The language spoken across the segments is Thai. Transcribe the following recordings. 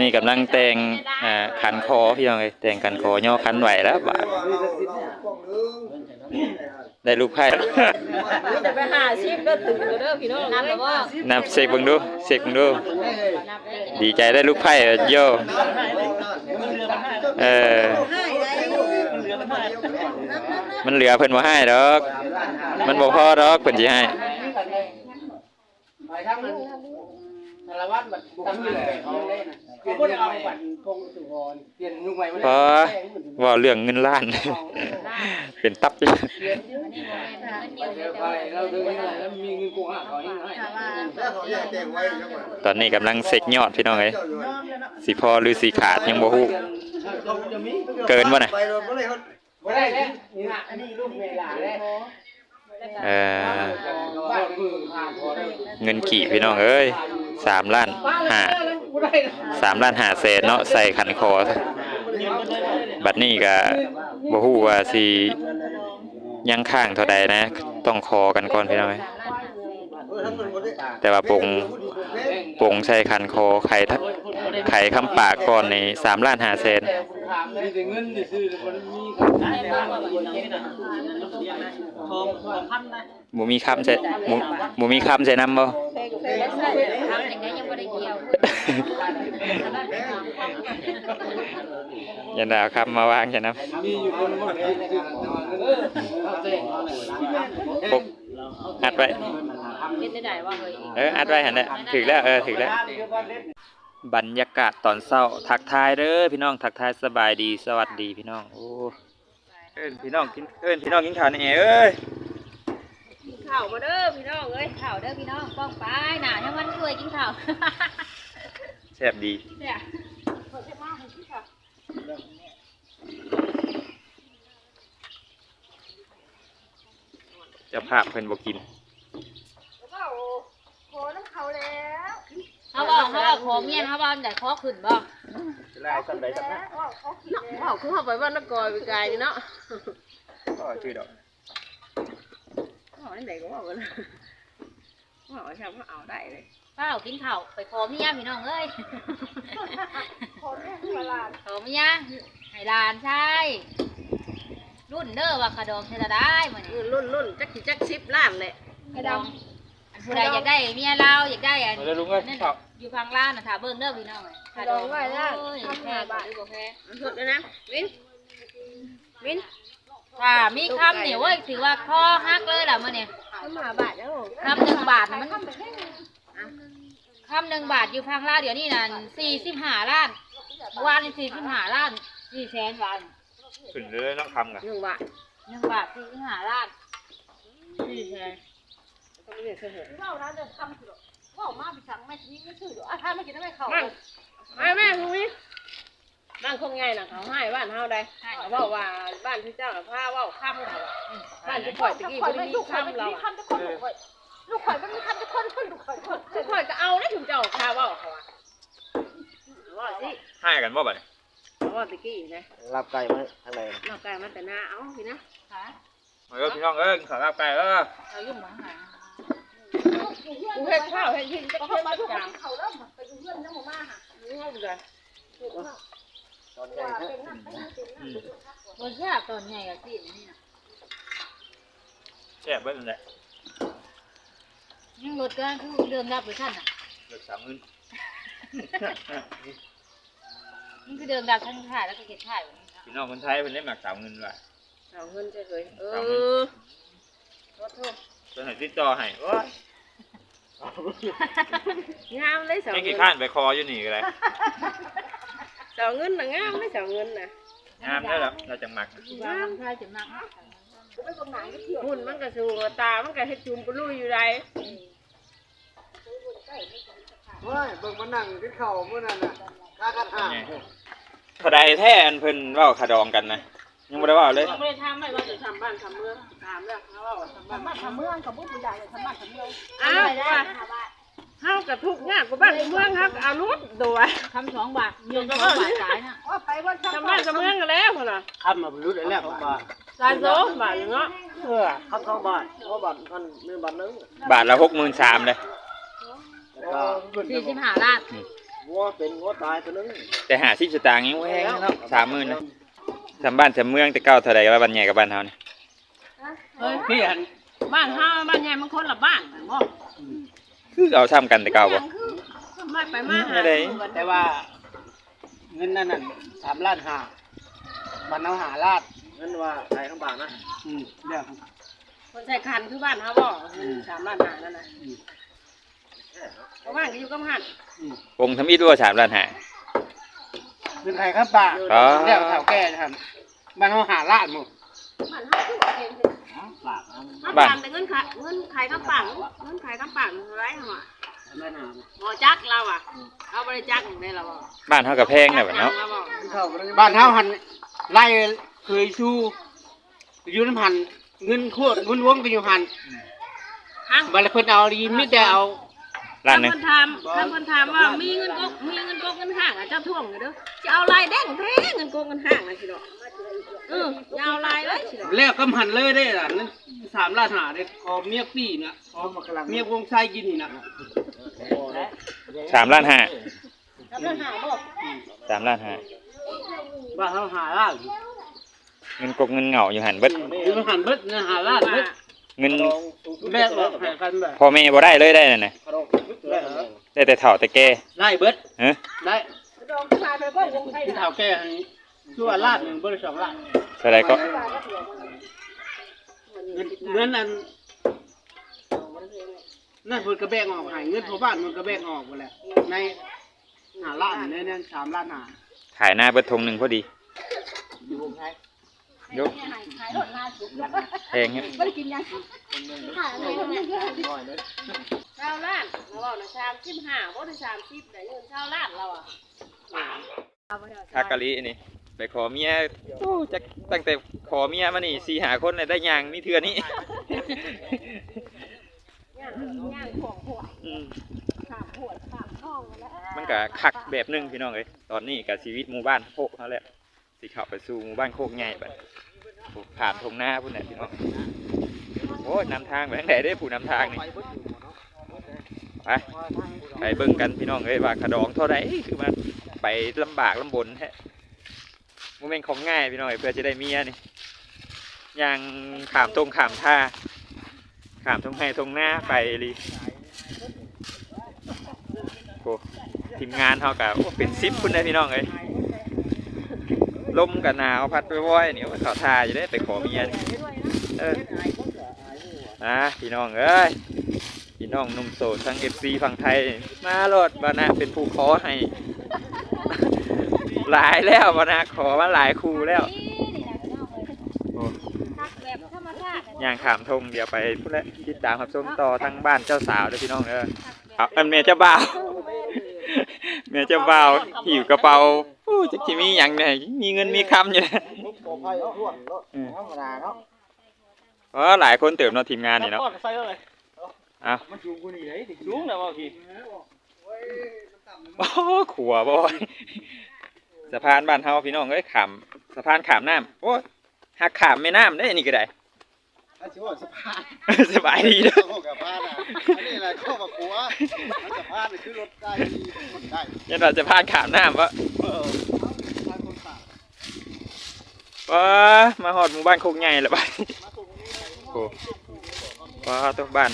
นี่กำลังแต่งอ่าคันคอพี่น้องเอ้ยแต่งคันคอย่อคันไหวแล้วบาดได้ลูกไผ่จะไปหาชิปเด้อตึงเด้อพี่น้องนับแล้วบ่นับเช็คเบิ่งดูเช็คเบิ่งดู ดีใจได้ลูกไผ่โยเออมันเหลือเพิ่นบ่ให้ดอก มันบ่พอดอกเพิ่นสิให้ไปทางนั้นสารวัตรบัดบุกมือเลยเอาเลยนะคือบ่ได้เอาบัตรพงสุวรรณเปลี่ยนยุคใหม่มาพอเว่าเรื่องเงินล้าน เป็นตับอยู่เปลี่ยนเดี๋ยวไปเราดูนี่แล้วมีเงินกูหาเขาให้ตอนนี้กำลังเซ็กยอดพี่น้องเอ้ยสิพอหรือสิขาดยังบ่ฮู้จะมีเกินบ่น่ะไปรถบ่ได้เขาบ่ได้แล้วนี่นะอันนี้ลูกเวลาแล้ว เอ่อเงินกี่พี่น้องเอ้ย3ล้านห้าสามล้านห้าแสนเนาะใส่ขันคอบัดนี้ก็บ่ฮู้ว่าสิยังข้างเท่าใดนะ ต้องคอกันก่อนพี่น้องเอ้ยแต่ว่าปงปงใส่ขันคอไข่ไข่คำปากก่อนใน3ล้านห้าแสน แต่ผมถามมีแต่เงินซื่อๆมันมีครับแต่ว่าบ่เก็บนะทองพันนะบ่มีคำใส่บ่บ่มีคำใส่นำบ่ทำอย่างนี้ยังบ่ได้เกี่ยวอย่าด่าคำมาวางใส่นำมีอยู่คนบ่ได้ซื้อเออเอาแต่งปกอัดไว้เป็นได้ได้ว่าเฮ้ยเอออัดไว้หั่นแหละถึกแล้วเออถึกแล้ว บรรยากาศตอนเช้า ทักทายเด้อพี่น้องทักทายสบายดีสวัสดีพี่น้องโอ้ เอิ้นพี่น้องกินเอิ้นพี่น้องกินข้าวนี่เอ้ยข้าวมาเด้อพี่น้องเอ้ยข้าวเด้อพี่น้องป้องไปหน่าทั้งวันช่วยกินข้าวแซ่บดีเนี่ยเจ้าภาพเพิ่นบ่กินเขาบอกเขาบอกขอเมียเขาบอกแต่ขอขึ้นบ่ ลายสันใดสันนั้นเฮาคือเฮาไปบ้านนกอยไปไกลนี่เนาะก็ชื่อดอกเฮาจังไดก็ว่าบ่ล่ะเฮาชาวเอาได้เลยข้าวกินข้าวไปขอเมียพี่น้องเอ้ยขอเมียให้หลานขอเมียให้หลานใช่รุ่นเด้อว่าขะดองเทระได้มื้อนี้รุ่นรุ่นจักสิจักสิบล้านเลยขะดองอันผู้ใดอยากได้เมียเราอยากได้อันมาเลยลุงเอ้ยนั่นข้าว อยู่พังล้านน่ะถ้าเบิ่งเด้อพี่น้องเอ้ยขะดองไว้ล่ะทำห้าบาท หรือบ่แพงสุดเลยนะวินวินถ้ามีคำนี่เว้ยถือว่าคอหักเลยล่ะมื้อนี้ทำห้าบาทแล้วคำหนึ่งบาทน่ะมันคำหนึ่งบาทอยู่พังล้านเดี๋ยวนี้น่ะ45ล้านเมื่อวานนี่45ล้าน4แสนบาทขึ้นเลยน้องคำกันหนึ่งบาทหนึ่งบาท45ล้าน4แสนมั่ งไม่แม่คุณวิบ้านคนไงน่ะเขาให้บ้านเฮาได้เขาบอกว่าบ้านที่เจ้าน่ะพาเว่าค่ำเขาอะบ้านที่ข่อยตะกี้บ่ได้มีค่ำเราอะลูกข่อยมันมีค่ำทุกคนลูกข่อยลูกข่อยก็เอาได้ถึงเจ้าพาเว่าเขาอะว่าสิให้กันบ่บัดนี้ว่าตะกี้นะรับไก่มาทางไหนเราไก่มาแต่หน้าเอาสินะค่ะมาเด้อพี่น้องเอ้ยกินข้าวลาบไก่เด้อ เอายุ่งหมาหา กูเฮ็ดข้าวให้ยินจะเฮ็ดมาทุกอย่างเขาเริ่มไปอยู่เรื่องน้ำหมูมาค่ะนี่เอาเลยตอนใหญ่ฮะอืมบ่แซ่ตอนใหญ่ก็สินี่น่ะแซ่บเบิดนั่นแหละยังรถก็คือเดิมรับไปท่านน่ะเลิกสามมื้อมันคือเดิมรับทั้งถ่ายแล้วก็เก็บถ่ายไว้นี่เนาะพี่น้องคนไทยเพิ่นได้หมักสามมื้อว่ะเอาเงินจะเลยเออขอโทษเพิ่นให้ติดต่อให้โอ้ย งามเลยสาวไม่เงิกี่นข้านไปคออยู่นี่ก็ได้สาวเงินน่ะงามเลยสาวเงินน่ะงามแล้วล่ะเราจังหมักนะวางถ่ายจะมากเนาะหุ่นมันก็สูงกว่าตา มันก็เฮ็ดจุ่มปลุยอยู่ไรเฮ้ยเบิ่งมานั่งกินข้าวมื้อนั้นน่ะกากันห่างเท่าใดแท้อันเพิ่นเว้าขะดองกันนะ ยังบ่ได้เว้าเลยยังไม่ได้ทำไม่ว่าจะทำบ้านทำเมืองถามแล้วเขาว่าทำบ้านทำเมืองกับบุญใหญ่ทำบ้านทำเมืองอ้าวว่าเฮากับทุกข์ยากกว่าบ้านเมืองเฮาก็เอารถตัวคำสองบาทเงินสองบาทขายน่ะทำบ้านทำเมืองกันแล้วพุ่นน่ะคำมาบรรลุได้แล้วบาทตายโซบ้านเนาะเออคำสองบาทเพราะบาทพันหนึ่งบาทนึงบาทละ63,000เลยแล้วก็สี่สิบห้าล้านงัวเป็นงัวตายตัวนึงแต่หาสิบสตางค์ยังบ่แพงเนาะสามหมื่นนะ ทำบ้านทำเมืองแต่เก่าเท่าใดว่าบ้านใหญ่กับบ้านเฮานี่เฮ้ยพี่หันบ้านห้าบ้านใหญ่มันคนละบ้านบ่คือเอาซ้ำกันแต่เก่าบ่ไม่ไปมาหาไม่ได้แต่ว่า เงินนั่นน่ะสามล้านห้ามันเอาหาลาดเงินว่าไทยข้างบางนะอืมเดี๋ยวคนใส่คันคือบ้านเฮาบ่สามล้านหานั่นน่ะเพราะว่าอยู่กับหันวงทำอิฐว่า3ล้านห้า เงินไทยข้ามป่าอ๋อเดี๋ยวแถวแก่นะครับมันเอาหาลาดหมดบ้านเฮาคือว่าเห็นสิถ้าบ้านแต่เงินขายเงินขายกำปังเงินขายกำปังเท่าไหร่หั่นว่ะล้านหาบ่จักเราอะเอาบ่ได้จักได้ล่ะบ่บ้านเฮาก็แพงน่ะบัดเนาะบ้านเฮาหันไล่เคยชูอยู่น้ำหันเงินโคตรเงินวงก็อยู่หันหังบัดเพิ่นเอาดีมิแต่เอา ล้านหนึง ถ้าเพิ่นถามถ้าเพิ่นถามว่ามีเงินกกมีเงินกกเงินห้างอะเจ้าท่วงอยู่เด้อจะเอาลายแดงแท้เงินกกเงินห้างน่ะสิดอกเอออย่าเอาลายเลยสิดอกแล้วก็หันเลยได้ล่ะนั่นสามล้านหาได้ขอเมียปีนะขอเมียวงไส้กินนี่นะสามล้านห้าแล้วเพิ่นหาบ่สามล้านห้าบ้านเฮาหาล้านเงินกกเงินเหงาอยู่หันเบิดคือมันหันเบิดนะหาล้านเบิด เงินแบกออกหากันแบบพ่อแม่บ่ได้เลยได้นั่นน่ะได้เหรอได้แต่เฒ่าแต่แก่ได้เบิดฮะได้ดอกลายไปบ่วงไทยที่เท่าแก่อันนี้ชั่วล้านหนึ่งเบิดสองล้านเท่าใดก็เงินเงินนั้นนั่นเพิ่นก็แบ่งออกให้เงินพ่อบ้านมันก็แบ่งออกหมดแหละในหาล้านในนั้นสามล้านหาขายหน้าเบิดทงหนึงพอดีอยู่วงไทย ยกขายรถมาสุกแล้วแพงเนี่ยบ่ได้กินยังขายอะไรเนี่ยชาวล้านเราเอาน่ะ35บ่ได้30ได้เงินชาวล้านเราอะคากะลินี่ไปขอเมียโอ้จักตั้งแต่ขอเมียมานี่สี่หาคนเลยได้ยางมีเทือนี้ย่างย่างของหัวอืมขามหัวขามท้องแล้วมันก็คักแบบนึงพี่น้องเอ้ยตอนนี้กับชีวิตหมู่บ้านโคกเขาแหละ สิเข้าไปสู่หมู่บ้านโคกใหญ่ไปโอ้ผ่านทงหน้าพุ่นน่ะพี่น้องโอ้ยนำทางไปทางไหนได้ผู้นำทางนี่ไปไปเบิ่งกันพี่น้องเอ้ยว่าขะดองเท่าไรคือมันไปลำบากลำบนแท้โมเมนต์ของง่ายพี่น้องเพื่อจะได้เมียนี่ย่างขามตรงขามท่าขามทงไห้ทงหน้าไปลีโอ้ทีมงานเขากับเป็นซิปพุ่นได้พี่น้องเอ้ย ลมกับหนาวพัดไปว่อยๆนี่ว่าเขาทาอยู่ได้ไปขอเมียนี่เออนะพี่น้องเอ้ยพี่น้องนุ่มโสดทั้งเอฟซีฝั่งไทยมาโลดบานะเป็นผู้ขอให้ หลายแล้วบานะขอมาหลายครูแล้วอย่างขามทงเดี๋ยวไปพูดแล้วติดตามครับส้มต่อทั้งบ้านเจ้าสาวเด้อพี่น้องเด้อเอาอันเมียเจ้าบ่าวเมียเจ้าบ่าวหิวกระเป๋า จะคิมีอย่างเนี่ยมีเงินมีคำอยู่นะปลอดภัยทั่วเนาะธรรมดาเนาะเพราะหลายคนเติมเนาะทีมงานนี่เนาะ ใส่เลยเอ้ามันสูงกว่านี้เลยสูงนะว่าพี่โอ้ขัวบ่อยสะพานบ้านเฮาพี่น้องเอ้ยขามสะพานขามน้ำโอ้ยหักขามแม่น้ำได้นี่ก็ได้ ถ้าสิว่าสะพานสบายดีเด้อเข้ากับพานอะอันนี้แหละเข้ากับขัวมันสะพานนี่คือรถได้รถได้ยันเราจะพานขามน้ำวะเออทางคนต่างว้ามาหอดหมู่บ้านโคกใหญ่แล้วบ้านโอ้ว้าตัวบ้าน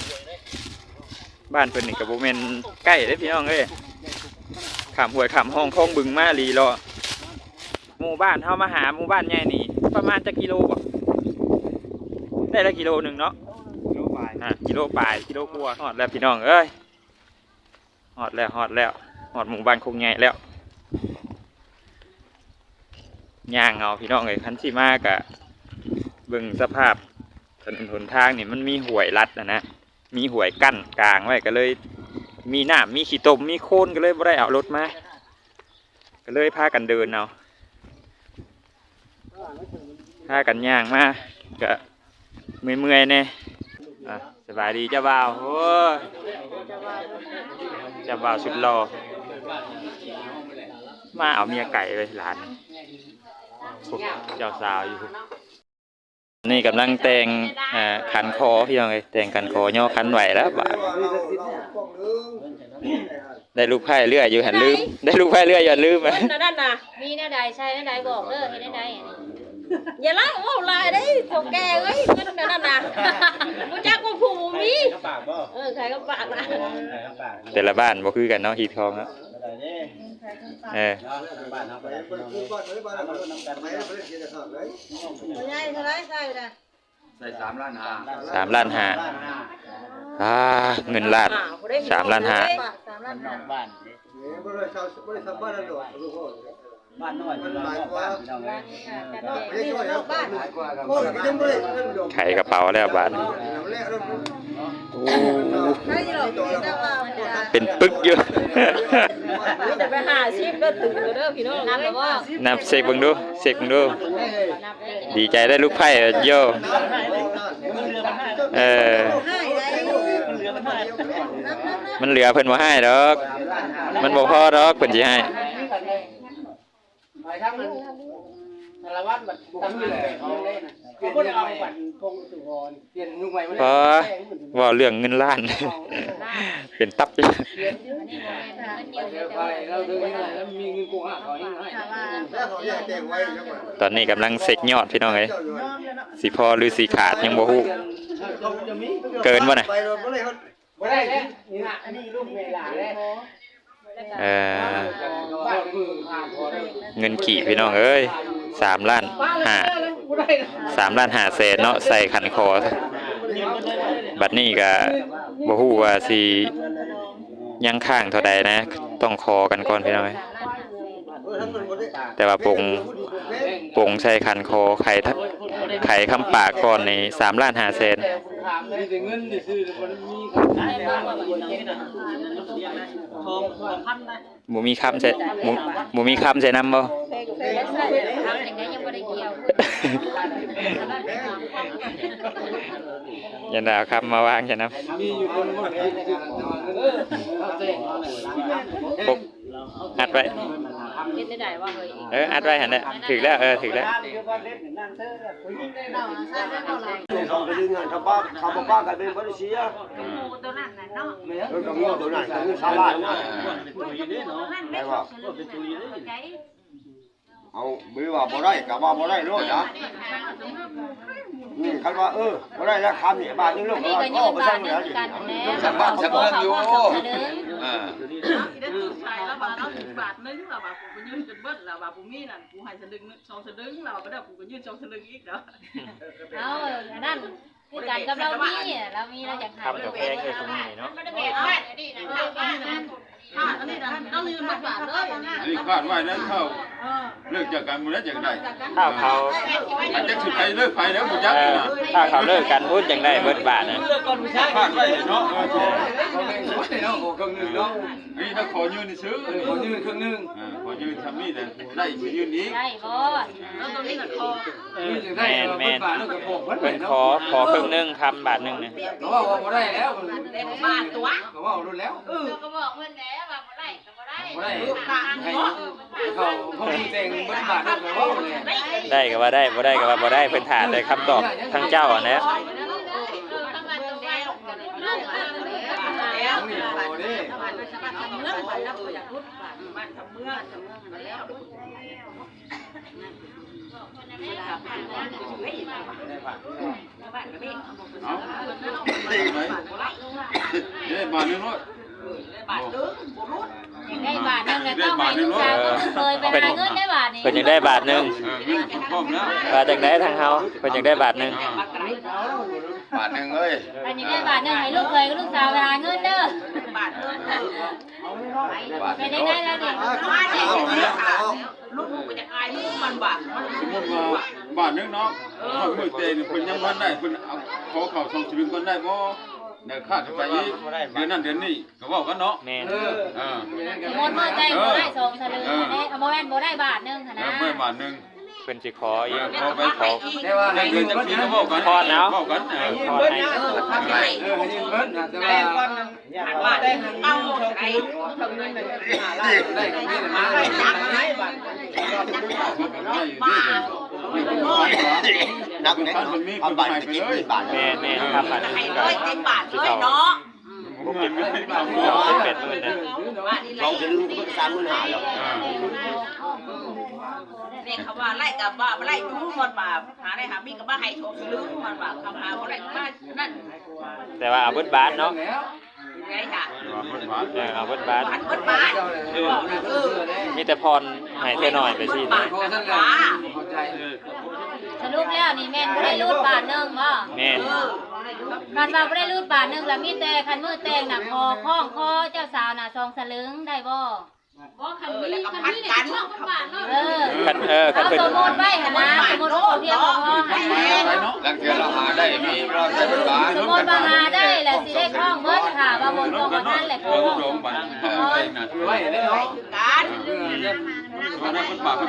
บ้านเพิ่นนี่กับโบเมนใกล้เด้อพี่น้องเอ้ยขามหวยขามห้องคงบึงมาลีรอหมู่บ้านเฮามาหาหมู่บ้านใหญ่นี่ ประมาณจะกิโลบ่ ได้ละกิโลหนึ่งเนาะโยบายอะกิโลปลายกิโลกว่าฮอดแล้วพี่น้องเอ้ยฮอดแล้วฮอดแล้วฮอดหมู่บ้านโคงใหญ่แล้วย่างเอาพี่น้องเอ้ยคันสิมากะเบิ่งสภาพถนนหนทางนี่มันมีห่วยลัดนะนะมีห่วยกั้นกลางไว้ก็เลย มีน้ำมีขี้ตมมีโคลนก็เลยบ่ได้เอารถมาก็เลยพากันเดินเอาพากันย่างมาก็ เมื่อยๆน่อะสบายดีเจ้าบ่าวโอ้ยเจ้าบ่าวสุดหล่อมาเอาเมียไก่เลยหลานเจ้าสาวอยู่นี่กำลังแต่งขันคอพี่น้องเอ้ยแต่งขันคอย่อขันไหวแล้วบาดได้ลูกไผ่เรื่อยอยู่หันลืมได้ลูกไผ่เรื่อยอย่าลืมเงินนั่นน่ะมีแนวใดใช่แนวใดบอกเด้อเฮ็ดแนวใด อันนี้อย่าเล่าว่าลายได้ถกแกเอ้ยเงินนั่นน่ะบ่จักว่าผู้บ่มีปากบ่เออใครก็ปากนะปากแต่ละบ้านบ่คือกันเนาะฮีทองเนาะเออบ้านเฮาไปกูก่อนเลยบ้านเรานำกันไม่ได้เล่นกินข้าวเลยใหญ่เท่าไรใช่นะใส่สามล้านหาสามล้านห้าอ่าเงินล้านสามล้านห้าสามล้านห้าบ้านเนี่ยบ่ได้ชาวบ่ได้ทำบ้านนั่นหรอกลูกพ่อ บ้านน้อยมันหลายกว่าไม่ช่วยนะบ้านพ่อก็ยังบ่ได้เงินดอกไขกระเป๋าแล้วบาทแล้วแล้วโอ้ไม่หรอกแต่ว่าเป็นปึกอยู่จะไปหาชิปเด้อตื่นเด้อพี่น้องนับแล้วบ่นับเช็คเบิ่งดูเช็คเบิ่งดูนับได้ดีใจได้ลูกไผ่โยเออมันเหลือเพิ่นบ่ให้ดอก มันบ่พอดอกเพิ่นสิให้ไป ทางนั้นสารวัตรบัดทำนี่แหละเอาเลยนะคือบ่ได้เอาบัตรพงสุวรรณเปลี่ยนยุคใหม่บ่พได้อเว่าเรื่องเงินล้าน เป็นตับอยู่อันนี้บ่แม่นเงินเดียวเดี๋เดียยววไปเราดูยังไงแล้วมีเงินกูหาเขาเองให้แล้วเขาแยกแจงไว้จังหวะตอนนี้กำลังเซ็กยอดพี่น้องเอ้ยสิพอหรือสิขาดยังบ่ฮู้เขาจะมีเกินบ่น่ะไปรถบ่ได้เขาบ่ได้แล้วนี่นะอันนี้ลูกเวลาแล้ว เออบ้านมือเงินกี่พี่น้องเอ้ยสามล้านห้าสามล้านห้าแสนเนาะใส่ขันคอ บัดนี้ก็บ่ฮู้ว่าสิยังข้างเท่าใดนะ ต้องคอกันก่อนพี่น้องเอ้ยแต่ว่าปงปงใส่ขันคอไข่ไข่คำปากก่อนนี่สามล้านห้าแสน หมูมีคำเงินซื้อมันมีแต่ว่าบ่เห็นน่ะทองพันนะบ่มีคำใส่บ่บ่มีคำใส่นำบ่ทำอย่างนี้ยังบ่ได้เกี่ยวยันดาคำมาวางใช่นำมีอยู่คนบ่เห็นเออเอาแต่ปกอัดไว้ เฮ็ดได้ได้ว่าเฮ้ยเอออัดไว้หันแหละถึกแล้วเออถึกแล้วเขาไปดึงงานชาวบ้านชาวบ้านกันเป็นบ่ได้เสียตัวนั้นน่ะเนาะเออก็งูตัวนั้นก็งูชาวบ้านนะได้ว่าเอามือว่าบ่ได้ก็ว่าบ่ได้โลดนะนี่คันว่าเออบ่ได้แล้วคำนี่บาทนึงโลดนี่ก็ก็ก็ยืนบ่ใช่เหนึมือนงกันนแน่ชาวบ้านชาวเมืองอยู่ อ่าอ่าได้ตื่นสายแล้วว่าเราถึงบาทนึงแล้วว่ากูก็ยืนจนเบิดแล้วว่ากูมีนั่นกูให้สลึงนึงสองสลึงแล้วว่าบ่ได้กูก็ยืนสองสลึงอีกแล้วเอาอันนั้นคือกันกับเรามีเรามีเราอยากหาคำกับแพงคือตรงนี้เนาะไม่ได้บอกว่านี่นะบ้านนั้นนี้นะต้องยืนบาทบาทเลยอันนี้คาดไว้แล้วเข้าเลิกจากกันบ่ได้วจากได้ถ้าเขาอันจะสิไปเลิกไปแล้วบ่จักเออถ้าเขาเลิกกันพูดจังได้เบิดบาทนะคาดไว้เนาะ ออเนาะโอ้ครึ่งนึงเนาะนี่ถ้าขอยืนนี่ซื้อขอยืนครึ่งนึงอ่าขอยืนทำนี่แต่ได้สิยืนอีกได้บ่แล้วตรงนี้ก็คอนี่จังได้เพิ่นบาทนึงก็พกเพิ่นเพิ่นขอขอครึ่งหนึงคำบาทหนึงเนี่ยก็ว่าบ่ได้แล้วบ้านตัวก็ว่ารุ่นแล้วก็บอกเพิ่นแล้วว่าบ่ได้ก็บ่ได้บ่ได้ ให้เขาเขามีแต่งเพิ่นบาทนึงก็ว่าเลยได้ก็ว่าได้บ่ได้ก็ว่าบ่ได้เพิ่นถามแต่คำตอบทั้งเจ้าอะนะต้องมี โอ้เด้บ้านทำเมืองบ้านแล้วอยากรุดบ้านบ้านทำเมืองทำเมืองมาแล้วเอาได้ไหมได้บาทนึงเนาะบ้านตึ้งบ่รุด ได้บาทนึงแล้วต้องให้ลูกสาวก็เคยไปหาเงินได้บาทนี้เพิ่นอยากได้บาทหนึงเออเงินคุณพร้อมแล้วว่าจังได๋ทางเฮาเพิ่นอยากได้บาทหนึงบาทนึงเอ้ยเพิ่นอยากได้บาทนึงให้ลูกเคยกับลูกสาวไปหาเงินเด้อบ้านตึ้งบาทไปนึงได้ได้แล้วนี่บ้านเนี่ยลูกกูจะอายลูกมันบ้านมันสมมุติว่าบาทนึงเนาะมือเตนเพิ่นยังบ่ได้เพิ่นเอาขอเข้าส่งสลึงก่อนได้บ่ ได้ค่าจะไปอีกเดือนนั้นเดือนนี้ก็เว้ากันเนาะแม่นเออเออสมมุติว่าใจบ่ได้สองสลึงได้เอาบ่แม่นบ่ได้บาทนึงหั่นเอนะอไม่บาทนึงเพิ่นสิขออีก ขอไปขอแต่ว่าให้เงิยืนนจังเพิ่นซี่นะก็เว้ากันพอดแล้ว เว้ากันเออขอให้เออให้ยืนเพิ่นนะแต่ว่าบ้านเอาไอ้ทำเงินได้กับนี่มาได้ไหนบ้านนั บเนี่ยทำบาทไปเลยบาทแม่นแม่นครับบาทหนึงให้ก็ร้อยเต็มบาทเลยเนาะบเงินไม่ได้เอาเขาเป็นหมื่นนะเราจะลืมก็สามหมื่นห้าแล้วเด็กเขาว่าไล่กับว่าไล่ดูมันว่าหาได้หามีกับว่าให้โชคลืมมันว่าคำหาบ่ได้ก็มานั่นแต่ว่าเอาเบิดบาทเนาะ ไงจ้ะเออเอาเบิดบาทบาทเบิดบาทเออมีแต่พรให้เธอหน่อยไปสิบาทพอท่านบาทเข้าใจสรุปแล้วนี่แม่นบ่ได้รูดบาทหนึงบ่แม่นเออคันว่าบ่ได้รูดบาทหนึงแล้วมีแต่คันมือแต่งน่ะคอข้องคอเจ้าสาวน่ะซองสลึงได้บ่ เออแล้วก็พัดกันเออคันเออคันเอาเพิ่นสมมุติไว้หั่นนะสมมุติว่าเพียงบ่พอให้แม่ลังเทือเราหาได้มีเราใช้เป็นบาทสมมุติว่าหาได้แล้วสิได้คล้องเบิดค่ะว่าบ่ตรงกันนั่นแหละคเอล้อองลงไปนะไว้ได้เนาะการวันนั้นมันปากมัน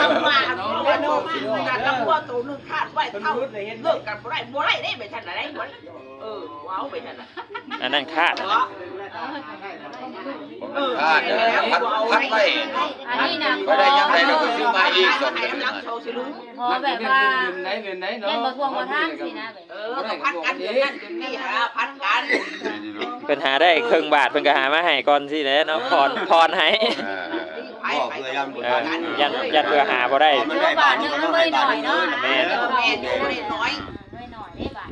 คำว่าแล้วโชคการลำบัวตัวนึงคาดไว้เท่าเลิกกันบ่ได้บ่ได้ได้ไปทันได้บ่เออว้าวไปทันน่ะอันนั้นคาด เนาเดแล้วพัดพัดไปอันนี้นะก็ได้ยังได้เราก็ซื้อมาอีกสองเดือนรักโชว์สิลุงขอแบบว่าเงินไหนเงินไหนเล่เนาะนบ่ทวงบ่ทานสินะเออพัดกันเดือนนั้นเดือนนี้หาพัดกันเพิ่นหาได้ครึ่งบาทเพิ่นก็หามาให้ก่อนสิแหละเนาะพรพรให้บอเพื่อยันยันยันเพื่อหาบ่ได้ซื้อบาทหนึงมันบ่ได้น้อยเนาะแม่เออแม่อยู่ได้น้อยน้อยน้อยเด้บาท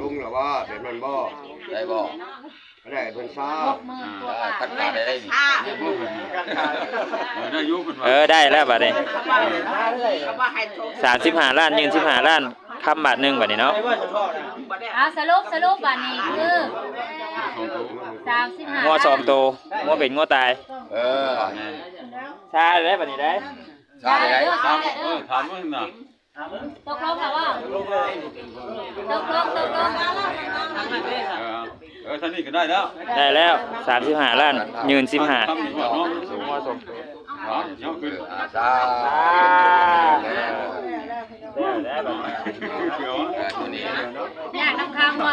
ลุงหรอว่าเป็นมันบ่ได้บ่ ได้เพิ่นทราบ60,000กว่าบาทคัดขาดได้ได้ห้าได้ยุบมันเออได้แล้วบัดนี้คำว่าคำว่าให้โชว์35ล้านยืน15ล้านคำบาทหนึงบัดนี้เนาะบ่ได้เอาสรุปสรุปบาทนี้คืองัว35สองตัวงัวเป็นงัวตายเออชาได้บัดนี้ได้ทราบได้ถามเออถามว่าน่ะตกลงแล้วว่าตกลงตกลงเออเออท่านี้ก็ได้แล้วได้แล้ว35ล้านยืน15ทำดีกว่าเนาะงัวสองตัวอ๋อเดี๋ยวขึ้นอาซาได้แล้วบัดนี้เดี๋ยวตัวนี้อยากน้ำค้างบ่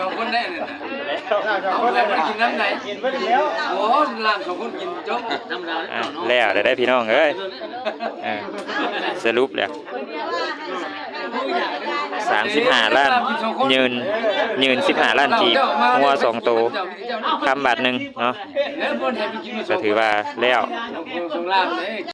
สองคนได้เนี่ยแล้วเอาแล้วกินน้ำไหนกินไปแล้วโอ้ล่างสองคนกินจบน้ำน้อะแล้วได้ได้พี่น้องเอ้ยเออสรุปแล้ว สามสิบหาล้านยืนยืนสิบหาล้านกีบงัวสองตัวคำบาทหนึ่งเนาะกินก็ถือว่าแล้ว